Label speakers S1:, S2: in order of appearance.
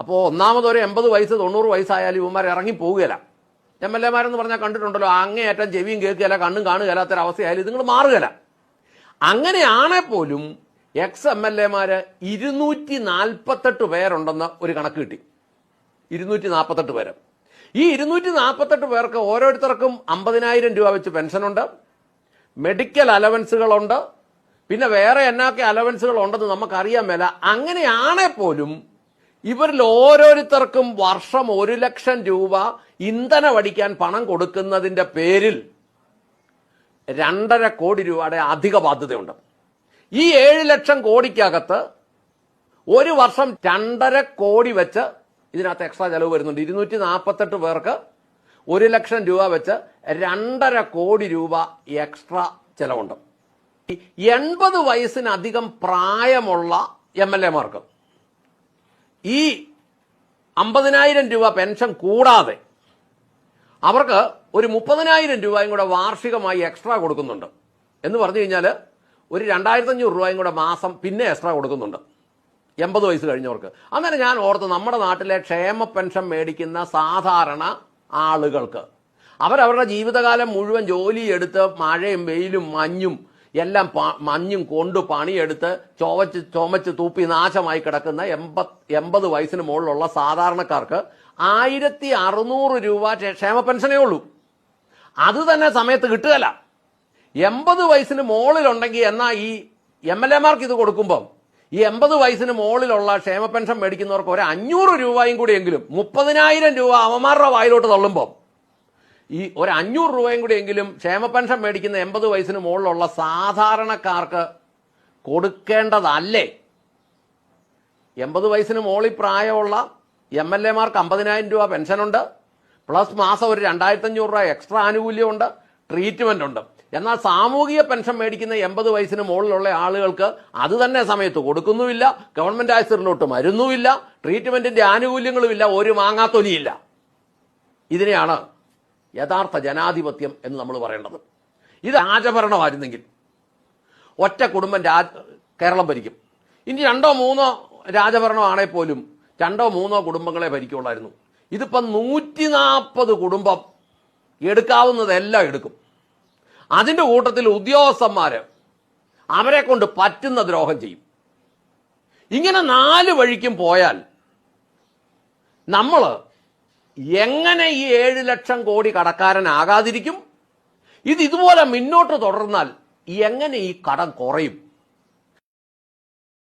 S1: അപ്പോൾ ഒന്നാമതൊരു എൺപത് വയസ്സ് തൊണ്ണൂറ് വയസ്സായാലും ഇവന്മാർ ഇറങ്ങി പോവുകയില്ല. എം എൽ എമാരെന്ന് പറഞ്ഞാൽ കണ്ടിട്ടുണ്ടല്ലോ അങ്ങേയറ്റം ചെവിയും കേൾക്കുകയില്ല കണ്ണും കാണുകയില്ലാത്തൊരവസ്ഥയായാലും നിങ്ങൾ മാറുകയില്ല. അങ്ങനെയാണെ പോലും എക്സ് എം എൽ എമാര് ഇരുന്നൂറ്റി നാൽപ്പത്തെട്ട് പേരുണ്ടെന്ന് ഒരു കണക്ക് കിട്ടി. ഇരുന്നൂറ്റി നാൽപ്പത്തെട്ട് പേര്. ഈ ഇരുന്നൂറ്റി നാൽപ്പത്തെട്ട് പേർക്ക് ഓരോരുത്തർക്കും അമ്പതിനായിരം രൂപ വെച്ച് പെൻഷനുണ്ട് മെഡിക്കൽ അലവൻസുകളുണ്ട് പിന്നെ വേറെ എന്നൊക്കെ അലവൻസുകൾ ഉണ്ടെന്ന് നമുക്കറിയാൻ മേല. അങ്ങനെയാണെ പോലും ഇവരിൽ ഓരോരുത്തർക്കും വർഷം ഒരു ലക്ഷം രൂപ ഇന്ധനം അടിക്കാൻ പണം കൊടുക്കുന്നതിന്റെ പേരിൽ രണ്ടര കോടി രൂപയുടെ അധിക ബാധ്യതയുണ്ട്. ഈ ഏഴ് ലക്ഷം കോടിക്കകത്ത് ഒരു വർഷം രണ്ടര കോടി വെച്ച് ഇതിനകത്ത് എക്സ്ട്രാ ചെലവ് വരുന്നുണ്ട്. ഇരുന്നൂറ്റി നാൽപ്പത്തെട്ട് പേർക്ക് ഒരു ലക്ഷം രൂപ വെച്ച് രണ്ടര കോടി രൂപ എക്സ്ട്രാ ചെലവുണ്ട്. എൺപത് വയസ്സിനധികം പ്രായമുള്ള എം എൽ എമാർക്ക് ഈ അമ്പതിനായിരം രൂപ പെൻഷൻ കൂടാതെ അവർക്ക് ഒരു മുപ്പതിനായിരം രൂപയും കൂടെ വാർഷികമായി എക്സ്ട്രാ കൊടുക്കുന്നുണ്ട്. എന്ന് പറഞ്ഞു കഴിഞ്ഞാൽ ഒരു രണ്ടായിരത്തി അഞ്ഞൂറ് രൂപയും കൂടെ മാസം പിന്നെ എക്സ്ട്രാ കൊടുക്കുന്നുണ്ട്. എൺപത് വയസ്സ് കഴിഞ്ഞവർക്ക്. അന്നേരം ഞാൻ ഓർത്ത് നമ്മുടെ നാട്ടിലെ ക്ഷേമ പെൻഷൻ മേടിക്കുന്ന സാധാരണ ആളുകൾക്ക്. അവരവരുടെ ജീവിതകാലം മുഴുവൻ ജോലിയെടുത്ത് മഴയും വെയിലും മഞ്ഞും എല്ലാം മഞ്ഞും കൊണ്ട് പണിയെടുത്ത് ചോവച്ച് ചുമച്ച് തൂപ്പി നാശമായി കിടക്കുന്ന എൺപത് എൺപത് വയസ്സിന് മുകളിലുള്ള സാധാരണക്കാർക്ക് ആയിരത്തി അറുന്നൂറ് രൂപ ക്ഷേമ പെൻഷനേ ഉള്ളൂ. അത് തന്നെ സമയത്ത് കിട്ടുകയല്ല. എൺപത് വയസ്സിന് മുകളിലുണ്ടെങ്കിൽ എന്നാ ഈ എം എൽ എമാർക്ക് ഇത് കൊടുക്കുമ്പം ഈ എൺപത് വയസ്സിന് മുകളിലുള്ള ക്ഷേമ പെൻഷൻ മേടിക്കുന്നവർക്ക് ഒരു അഞ്ഞൂറ് രൂപയും കൂടിയെങ്കിലും മുപ്പതിനായിരം രൂപ അവന്മാരുടെ വായിലോട്ട് തള്ളുമ്പം ഈ ഒരു അഞ്ഞൂറ് രൂപയും കൂടിയെങ്കിലും ക്ഷേമ പെൻഷൻ മേടിക്കുന്ന എൺപത് വയസ്സിന് മുകളിലുള്ള സാധാരണക്കാർക്ക് കൊടുക്കേണ്ടതല്ലേ? എൺപത് വയസ്സിന് മുകളിൽ പ്രായമുള്ള എം എൽ എമാർക്ക് അമ്പതിനായിരം രൂപ പെൻഷനുണ്ട്. പ്ലസ് മാസം ഒരു രണ്ടായിരത്തി അഞ്ഞൂറ് രൂപ എക്സ്ട്രാ ആനുകൂല്യമുണ്ട്. ട്രീറ്റ്മെന്റ് ഉണ്ട് എന്നാൽ സാമൂഹിക പെൻഷൻ മേടിക്കുന്ന എൺപത് വയസ്സിന് മുകളിലുള്ള ആളുകൾക്ക് അത് തന്നെ സമയത്ത് കൊടുക്കുന്നുമില്ല. ഗവൺമെന്റ് ആശുപത്രിയിലോട്ട് മരുന്നുമില്ല. ട്രീറ്റ്മെന്റിന്റെ ആനുകൂല്യങ്ങളുമില്ല. ഒരു മാങ്ങാത്തൊലിയില്ല. ഇതിനെയാണ് യഥാർത്ഥ ജനാധിപത്യം എന്ന് നമ്മൾ പറയേണ്ടത്. ഇത് രാജഭരണമായിരുന്നെങ്കിൽ ഒറ്റ കുടുംബം രാജ കേരളം ഭരിക്കും. ഇനി രണ്ടോ മൂന്നോ രാജഭരണമാണെങ്കിൽ പോലും രണ്ടോ മൂന്നോ കുടുംബങ്ങളെ ഭരിക്കുള്ളായിരുന്നു. ഇതിപ്പം നൂറ്റി നാൽപ്പത് കുടുംബം എടുക്കാവുന്നതെല്ലാം എടുക്കും. അതിന്റെ കൂട്ടത്തിൽ ഉദ്യോഗസ്ഥന്മാർ അവരെ കൊണ്ട് പറ്റുന്ന ദ്രോഹം ചെയ്യും. ഇങ്ങനെ നാല് വഴിക്കും പോയാൽ നമ്മൾ എങ്ങനെ ഈ ഏഴ് ലക്ഷം കോടി കടക്കാരനാകാതിരിക്കും? ഇത് ഇതുപോലെ മുന്നോട്ട് തുടർന്നാൽ എങ്ങനെ ഈ കടം കുറയും?